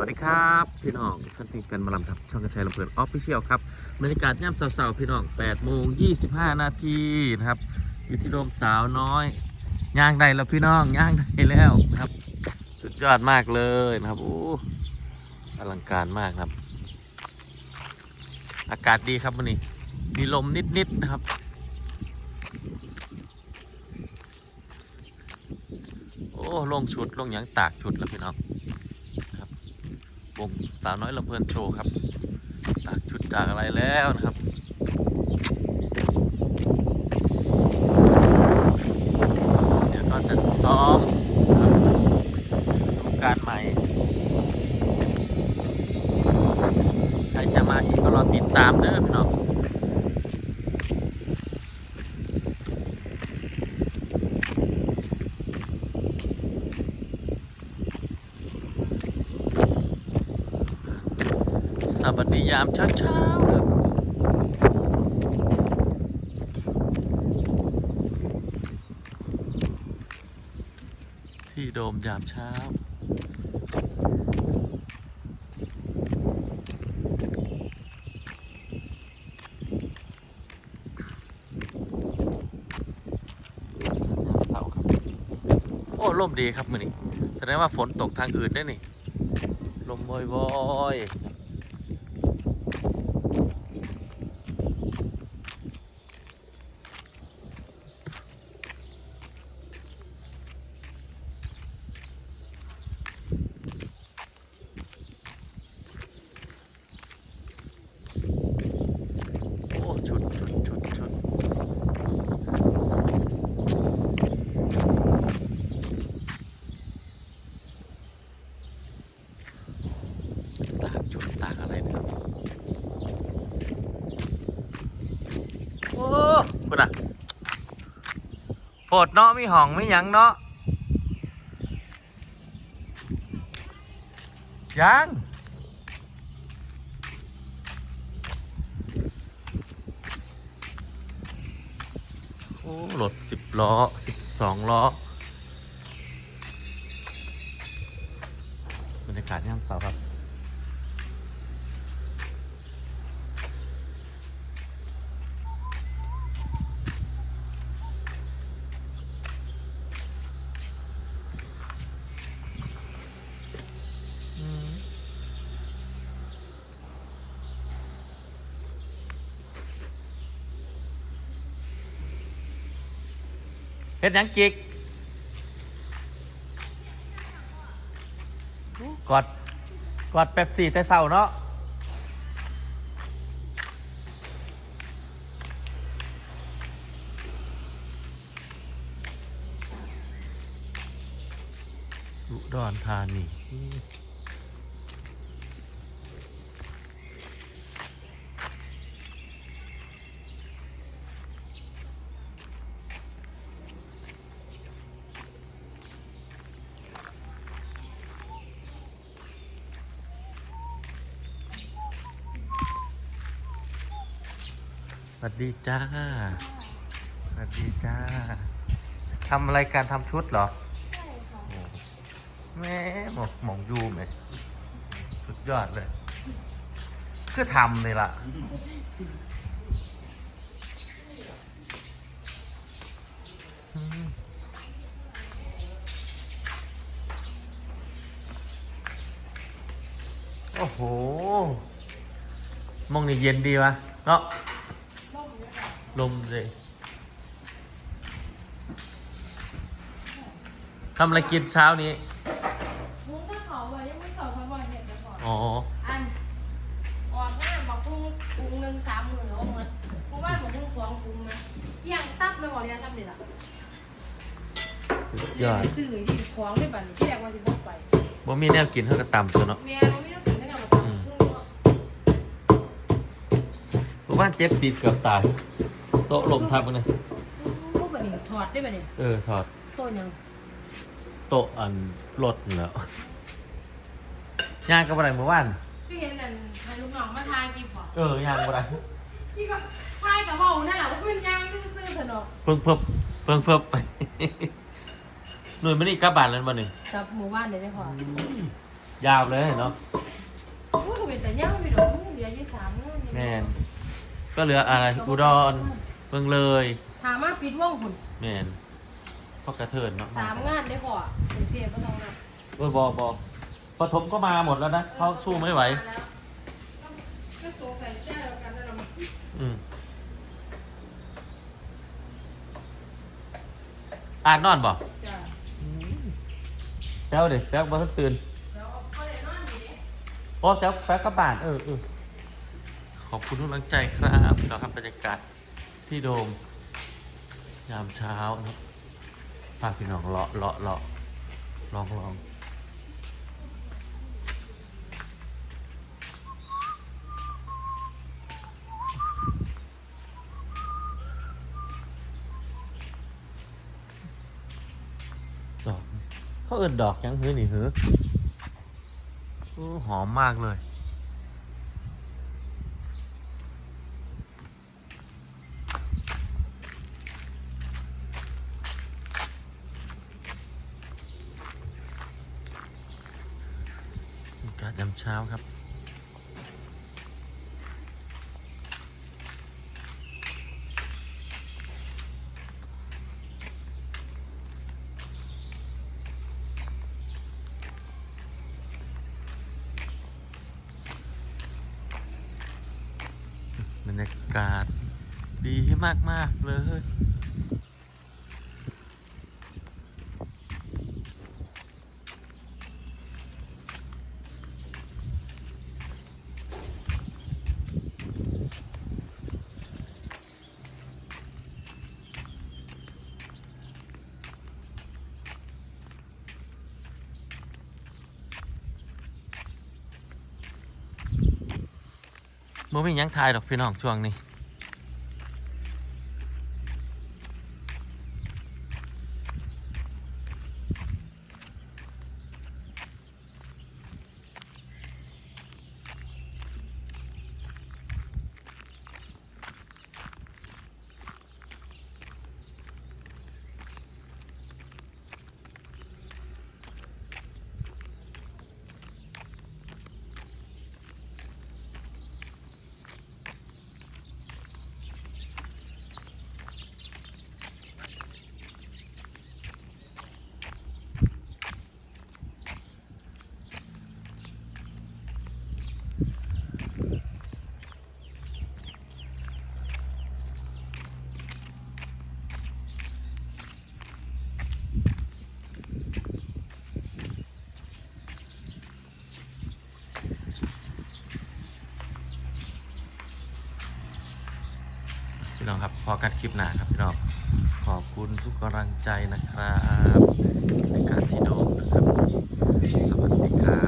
วัสดีครับ พี่น้องแฟนเพลงแฟนมาลำครับช่องกระชายลำเพลินออฟฟิเชียลครับบรรยากาศย่ำเสาร์ๆพี่น้อง8โมง25 นาทีนะครับอยู่ที่โดมสาวน้อยย่างได้แล้วพี่น้องย่างได้แล้วนะครับ สุดยอดมากเลยนะครับโอ้อลังการมากครับ อากาศดีครับวันนี้มีลมนิดๆนะครับโอ้ลงชุดลงหยังตากชุดแล้วพี่น้อง วงสาวน้อยลำเพลินโชว์ครับตากชุดจากอะไรแล้วนะครับเดี๋ยวก็จะซ้อมครับดูการใหม่ใครจะมาอีกก็รอติดตามเด้อพี่น้อง สวัสดียามเช้าเช้าๆครับที่โดมยามเช้ายามสาร์ครับโอ้ร่มดีครับมือนี้แสดงว่าฝนตกทางอื่นได้นี่ ลมวอยๆ โอ้ชุดชุดชุดชุดตากชุดตากอะไรเนี่ยโอ้คุณอะ โหดเนาะมีห้องไม่ยังเนาะยังโอ้รถสิบล้อสิบสองล้อบรรยากาศย่ำเสาร์ครับ เฮ็ดหยังกิกกอดกอดเป๊ปซี่แต่เศร้าเนาะอุดรธานี วัสดีจ้า สวัสดีจ้า ทำอะไรการทำชุดเหรอโอ้แม่หมองหมองยูไหม สุดยอดเลย คือทำเลยล่ะอืมโอ้โหมองนี่เย็นดีวะเนาะ ลมเลยทำอะไรกินเช้านี้ มุ้งถ้าเขาไว้ยังไม่เขาทั้งวันเนี่ยเดี๋ยวก่อนอ๋อ อันออกหน้าบอกพุงพุงหนึ่งสามหมื่นเอาเงินพุงบ้านบอกพุงสองพุงนะเกี่ยงตับไปบอกเรียนตับเลยล่ะสุดเรียยนอดไปซื้อที่ของได้บัตรที่แรกว่าจะบอกไปว่ามีแนวกินเท่ากับตำตัวเนาะเมียเราไม่ต้องถึงได้กับพุงเพราะว่าเจ็บติดเกือบตาย โต๊ะลมทับมันเลยก็แบบนี้ถอดได้แบบนี้เออถอดตัวยังโต๊ะอันรถนั่นแหล้วย่างกับอะไรเมื่อวานพี่เห็นนั่นให้ลูกน้องมาทายกี่พอเออย่างกับอะไรพี่ก็ทายกับว่านั่นแหละว่าเป็นยังไม่ซื้อสนอกเพิ่งเพิ่มเพิ่งเพิ่มไปหน่วยมันนี่กลับบ้านแล้วมาหนึ่งกับหมู่บ้านเดี๋ยวได้พอยาวเลยเนาะพูดก็เป็นแต่ย่างไปดอกเหลืออยู่สามงานแม่นก็เหลืออะไรอุดร เมืองเลยถามมาปิดว่องหุ่นแม่นพ่อกระเทินเนาะสามงานได้พอเป็นเพียก็ต้องนะเออบอบอปฐมก็มาหมดแล้วนะเขาสู้ไม่ไหวก็โตใส่แก้วกันแล้วมั้งอืมอ่านนอนบ่จ้ะแป๊วดิแป๊วบ่ทันตื่น แล้วก็เลยนอนอยู่ดิ โอ้แป๊วแป๊วกลับบ้านเออเออขอบคุณทุกกำลังใจครับเราทำบรรยากาศ ที่โดมยามเช้านะครับพาพี่น้องเลาะเลาะเลาะลองลองดอกเขาเอินดอกยังหื้อนี่หื้อหอมมากเลย อาศยามเช้าครับ บรรยากาศดีมาก ๆ เลย บ่มีหยังทายดอกพี่น้องช่วงนี้ น้องครับพอกันคลิปหนาครับพี่น้องขอบคุณทุกกำลังใจนะครับในการที่โดมนะครับ สวัสดีครับ